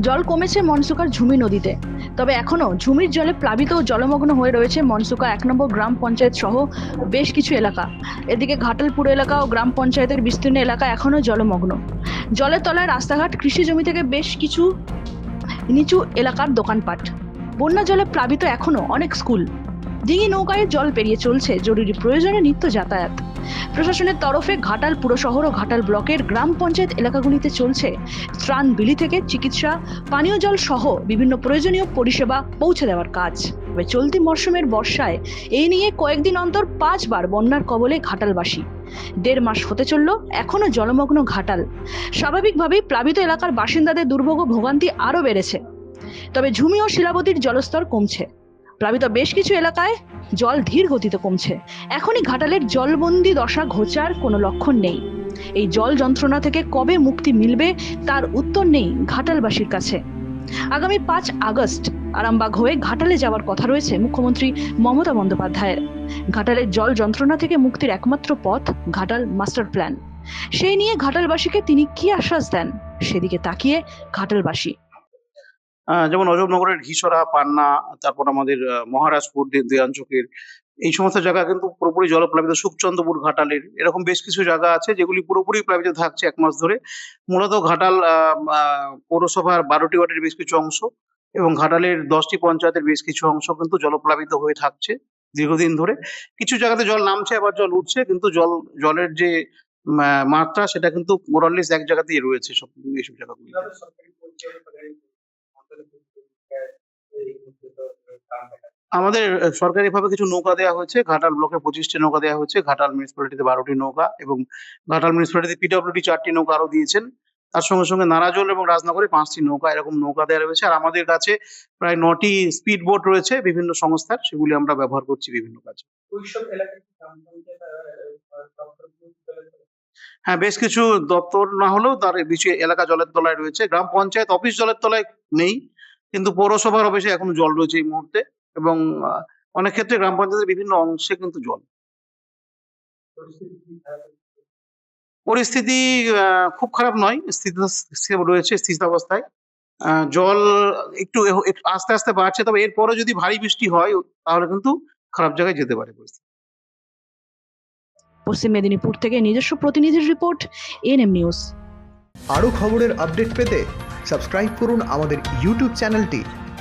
জল কমেছে মনসুকার ঝুমি নদীতে। তবে এখনও ঝুমির জলে প্লাবিত ও জলমগ্ন হয়ে রয়েছে মনসুকা এক নম্বর গ্রাম পঞ্চায়েত সহ বেশ কিছু এলাকা। এদিকে ঘাটালপুর এলাকা ও গ্রাম পঞ্চায়েতের বিস্তীর্ণ এলাকা এখনও জলমগ্ন। জলের তলায় রাস্তাঘাট, কৃষি জমি থেকে বেশ কিছু নিচু এলাকার দোকানপাট। বন্যা জলে প্লাবিত এখনও অনেক স্কুল। ডিঙি নৌকায় জল পেরিয়ে চলছে জরুরি প্রয়োজনে নিত্য যাতায়াত। প্রশাসনের তরফে ঘাটাল পুরশহর ও ঘাটাল ব্লকের গ্রাম পঞ্চায়েত এলাকাগুলিতে চলছে ত্রাণ বিলি থেকে চিকিৎসা, পানীয় জল সহ বিভিন্ন প্রয়োজনীয় পরিষেবা পৌঁছে দেওয়ার কাজ। তবে চলতি মরশুমের বর্ষায় এই নিয়ে কয়েকদিন অন্তর পাঁচবার বন্যার কবলে ঘাটালবাসী। দেড় মাস হতে চলল এখনও জলমগ্ন ঘাটাল। স্বাভাবিকভাবেই প্লাবিত এলাকার বাসিন্দাদের দুর্ভোগ ও ভোগান্তি আরও বেড়েছে। তবে ঝুমি ও শিলাবতীর জলস্তর কমছে। প্লাবিত বেশ কিছু এলাকায় জল ধীর গতিতে কমছে। এখনই ঘাটালের জলবন্দি দশা ঘোচার কোনো লক্ষণ নেই। এই জল যন্ত্রণা থেকে কবে মুক্তি মিলবে তার উত্তর নেই ঘাটালবাসীর কাছে। আগামী পাঁচ আগস্ট আরামবাগ হয়ে ঘাটালে যাওয়ার কথা রয়েছে মুখ্যমন্ত্রী মমতা বন্দ্যোপাধ্যায়ের। ঘাটালের জল যন্ত্রণা থেকে মুক্তির একমাত্র পথ ঘাটাল মাস্টার প্ল্যান। সেই নিয়ে ঘাটালবাসীকে তিনি কি আশ্বাস দেন? সেদিকে তাকিয়ে ঘাটালবাসী। যেমন অজবনগরের ঘিসরা পান্না, তারপর আমাদের মহারাজপুর দে- দেয়ানচকের এই সমস্ত জায়গা কিন্তু পুরোপুরি জলপ্লাবিত, সুখচন্দ্রপুর ঘাটালের, এরকম বেশ কিছু জায়গা আছে যেগুলি পুরোপুরি প্লাবিত থাকছে এক মাস ধরে। মূলত ঘাটাল পৌরসভার বারোটি ওয়ার্ডের বেশ কিছু অংশ এবং ঘাটালের দশটি পঞ্চায়েতের বেশ কিছু অংশ কিন্তু জলপ্লাবিত হয়ে থাকছে দীর্ঘদিন ধরে। কিছু জায়গাতে জল নামছে, আবার জল উঠছে, কিন্তু জল, জলের যে মাত্রা সেটা কিন্তু মোরাল্লিস এক জায়গাতেই রয়েছে সব, এইসব জায়গাগুলি আমাদের সরকারিভাবে কিছু নৌকা দেওয়া হয়েছে। ঘাটাল ব্লকে পঁচিশটি নৌকা দেওয়া হয়েছে। ঘাটাল মিউনিসিপ্যালিটিতে বারোটি নৌকা এবং ঘাটাল মিউনিসিপ্যালিটি পিডব্লিউডি চারটি নৌকা আরও দিয়েছেন। তার সঙ্গে সঙ্গে নারাজল এবং রাজনগরে পাঁচটি নৌকা এরকম নৌকা দেওয়া রয়েছে। আর আমাদের কাছে প্রায় নটি স্পিড বোট রয়েছে বিভিন্ন সংস্থার। সেগুলি আমরা ব্যবহার করছি বিভিন্ন কাজে? হ্যাঁ বেশ কিছু দপ্তর না হলেও তার কিছু এলাকা জলের তলায় রয়েছে। গ্রাম পঞ্চায়েত অফিস জলের তলায় নেই কিন্তু পৌরসভার অফিসে এখন জল রয়েছে এই মুহূর্তে। এবং অনেক ক্ষেত্রে গ্রাম পঞ্চায়েতের বিভিন্ন অংশে কিন্তু জল। পরিস্থিতি খুব খারাপ নয়। স্থিতি রয়েছে স্থিতাবস্থায় জল একটু একটু আস্তে আস্তে বাড়ছে তবে এরপরে যদি ভারী বৃষ্টি হয় তাহলে কিন্তু খারাপ জায়গায় যেতে পারে পরিস্থিতি। পশ্চিম মেদিনীপুর থেকে নিজস্ব প্রতিনিধির রিপোর্ট এনএম নিউজ। আরও খবরের আপডেট পেতে সাবস্ক্রাইব করুন আমাদের ইউটিউব চ্যানেলটি।